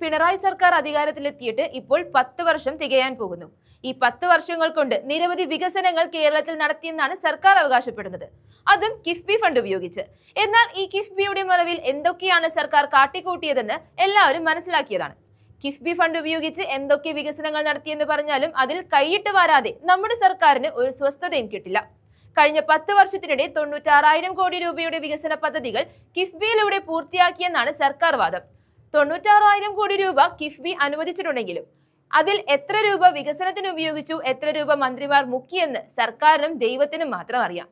പിണറായി സർക്കാർ അധികാരത്തിലെത്തിയിട്ട് ഇപ്പോൾ പത്ത് വർഷം തികയാൻ പോകുന്നു. ഈ പത്ത് വർഷങ്ങൾ കൊണ്ട് നിരവധി വികസനങ്ങൾ കേരളത്തിൽ നടത്തിയെന്നാണ് സർക്കാർ അവകാശപ്പെടുന്നത്. അതും കിഫ്ബി ഫണ്ട് ഉപയോഗിച്ച്. എന്നാൽ ഈ കിഫ്ബിയുടെ മറവിൽ എന്തൊക്കെയാണ് സർക്കാർ കാട്ടിക്കൂട്ടിയതെന്ന് എല്ലാവരും മനസ്സിലാക്കിയതാണ്. കിഫ്ബി ഫണ്ട് ഉപയോഗിച്ച് എന്തൊക്കെ വികസനങ്ങൾ നടത്തിയെന്ന് പറഞ്ഞാലും അതിൽ കൈയിട്ട് വരാതെ നമ്മുടെ സർക്കാരിന് ഒരു സ്വസ്ഥതയും കിട്ടില്ല. കഴിഞ്ഞ പത്ത് വർഷത്തിനിടെ തൊണ്ണൂറ്റാറായിരം കോടി രൂപയുടെ വികസന പദ്ധതികൾ കിഫ്ബിയിലൂടെ പൂർത്തിയാക്കിയെന്നാണ് സർക്കാർ വാദം. തൊണ്ണൂറ്റാറായിരം കോടി രൂപ കിഫ്ബി അനുവദിച്ചിട്ടുണ്ടെങ്കിലും അതിൽ എത്ര രൂപ വികസനത്തിന് ഉപയോഗിച്ചു എത്ര രൂപ മന്ത്രിമാർ മുക്കിയെന്ന് സർക്കാരിനും ദൈവത്തിനും മാത്രം അറിയാം.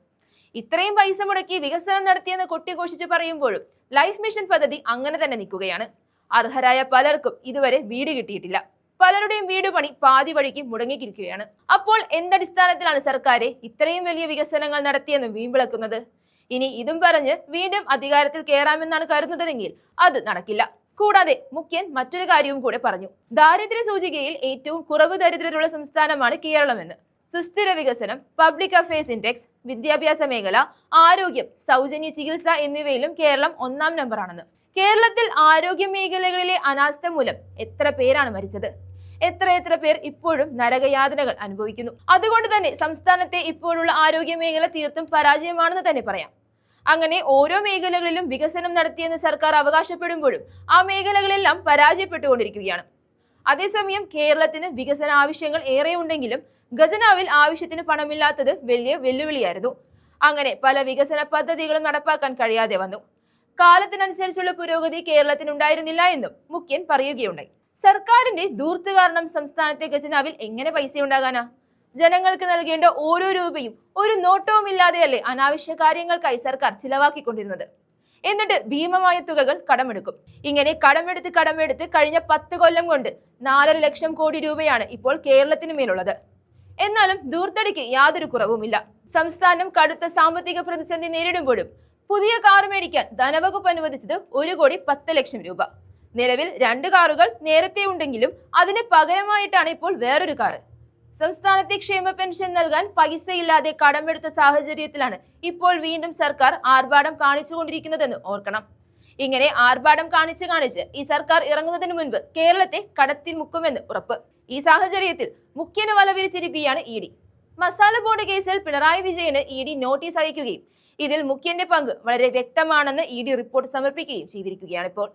ഇത്രയും പൈസ മുടക്കി വികസനം നടത്തിയെന്ന് കൊട്ടിഘോഷിച്ച് പറയുമ്പോഴും ലൈഫ് മിഷൻ പദ്ധതി അങ്ങനെ തന്നെ നിൽക്കുകയാണ്. അർഹരായ പലർക്കും ഇതുവരെ വീട് കിട്ടിയിട്ടില്ല. പലരുടെയും വീട് പണി പാതി വഴിക്ക് മുടങ്ങിക്കിരിക്കുകയാണ്. അപ്പോൾ എന്തടിസ്ഥാനത്തിലാണ് സർക്കാരെ ഇത്രയും വലിയ വികസനങ്ങൾ നടത്തിയെന്ന് വീമ്പിളക്കുന്നത് ഇനി ഇതും പറഞ്ഞ് വീണ്ടും അധികാരത്തിൽ കയറാമെന്നാണ് കരുതുന്നതെങ്കിൽ അത് നടക്കില്ല. കൂടാതെ മുഖ്യൻ മറ്റൊരു കാര്യവും കൂടെ പറഞ്ഞു. ദാരിദ്ര്യ സൂചികയിൽ ഏറ്റവും കുറവ് ദരിദ്രരുള്ള സംസ്ഥാനമാണ് കേരളമെന്ന്. സുസ്ഥിര വികസനം പബ്ലിക് അഫയേഴ്സ് ഇൻഡെക്സ് വിദ്യാഭ്യാസ മേഖല ആരോഗ്യം സൗജന്യ ചികിത്സ എന്നിവയിലും കേരളം ഒന്നാം നമ്പറാണെന്ന് കേരളത്തിൽ ആരോഗ്യ മേഖലകളിലെ അനാസ്ഥ മൂലം എത്ര പേരാണ് മരിച്ചത്? എത്ര എത്ര പേർ ഇപ്പോഴും നരകയാതനകൾ അനുഭവിക്കുന്നു? അതുകൊണ്ട് തന്നെ സംസ്ഥാനത്തെ ഇപ്പോഴുള്ള ആരോഗ്യ മേഖല തീർത്തും പരാജയമാണെന്ന് തന്നെ പറയാം. അങ്ങനെ ഓരോ മേഖലകളിലും വികസനം നടത്തിയെന്ന് സർക്കാർ അവകാശപ്പെടുമ്പോഴും ആ മേഖലകളെല്ലാം പരാജയപ്പെട്ടുകൊണ്ടിരിക്കുകയാണ്. അതേസമയം കേരളത്തിന് വികസന ആവശ്യങ്ങൾ ഏറെ ഉണ്ടെങ്കിലും ഖജനാവിൽ ആവശ്യത്തിന് പണമില്ലാത്തത് വലിയ വെല്ലുവിളിയായിരുന്നു. അങ്ങനെ പല വികസന പദ്ധതികളും നടപ്പാക്കാൻ കഴിയാതെ വന്നു. കാലത്തിനനുസരിച്ചുള്ള പുരോഗതി കേരളത്തിന് ഉണ്ടായിരുന്നില്ല എന്നും മുഖ്യൻ പറയുകയുണ്ടായി. സർക്കാരിന്റെ ദൂർത്ത് കാരണം സംസ്ഥാനത്തെ ഖജനാവിൽ എങ്ങനെ പൈസ ഉണ്ടാകാനാ ജനങ്ങൾക്ക് നൽകേണ്ട ഓരോ രൂപയും ഒരു നോട്ടവും ഇല്ലാതെയല്ലേ അനാവശ്യ കാര്യങ്ങൾക്കായി സർക്കാർ ചിലവാക്കിക്കൊണ്ടിരുന്നത്? എന്നിട്ട് ഭീമമായ തുകകൾ കടമെടുക്കും. ഇങ്ങനെ കടമെടുത്ത് കടമെടുത്ത് കഴിഞ്ഞ പത്ത് കൊല്ലം കൊണ്ട് നാലര ലക്ഷം കോടി രൂപയാണ് ഇപ്പോൾ കേരളത്തിന് മേലുള്ളത്. എന്നാലും ദൂർത്തടിക്ക് യാതൊരു കുറവുമില്ല. സംസ്ഥാനം കടുത്ത സാമ്പത്തിക പ്രതിസന്ധി നേരിടുമ്പോഴും പുതിയ കാർ മേടിക്കാൻ ധനവകുപ്പ് അനുവദിച്ചത് ഒരു കോടി പത്ത് ലക്ഷം രൂപ. നിലവിൽ രണ്ട് കാറുകൾ നേരത്തെ ഉണ്ടെങ്കിലും അതിന് പകരമായിട്ടാണ് ഇപ്പോൾ വേറൊരു കാറ്. സംസ്ഥാനത്തെ ക്ഷേമ പെൻഷൻ നൽകാൻ പൈസയില്ലാതെ കടമെടുത്ത സാഹചര്യത്തിലാണ് ഇപ്പോൾ വീണ്ടും സർക്കാർ ആർഭാടം കാണിച്ചുകൊണ്ടിരിക്കുന്നതെന്ന് ഓർക്കണം. ഇങ്ങനെ ആർഭാടം കാണിച്ച് കാണിച്ച് ഈ സർക്കാർ ഇറങ്ങുന്നതിന് മുൻപ് കേരളത്തെ കടത്തിൽ മുക്കുമെന്ന് ഉറപ്പ്. ഈ സാഹചര്യത്തിൽ മുഖ്യന് വലവിരിച്ചിരിക്കുകയാണ് ഇ ഡി. മസാല ബോർഡ് കേസിൽ പിണറായി വിജയന് ഇ ഡി നോട്ടീസ് അയക്കുകയും ഇതിൽ മുഖ്യന്റെ പങ്ക് വളരെ വ്യക്തമാണെന്ന് ഇ ഡി റിപ്പോർട്ട് സമർപ്പിക്കുകയും ചെയ്തിരിക്കുകയാണ് ഇപ്പോൾ.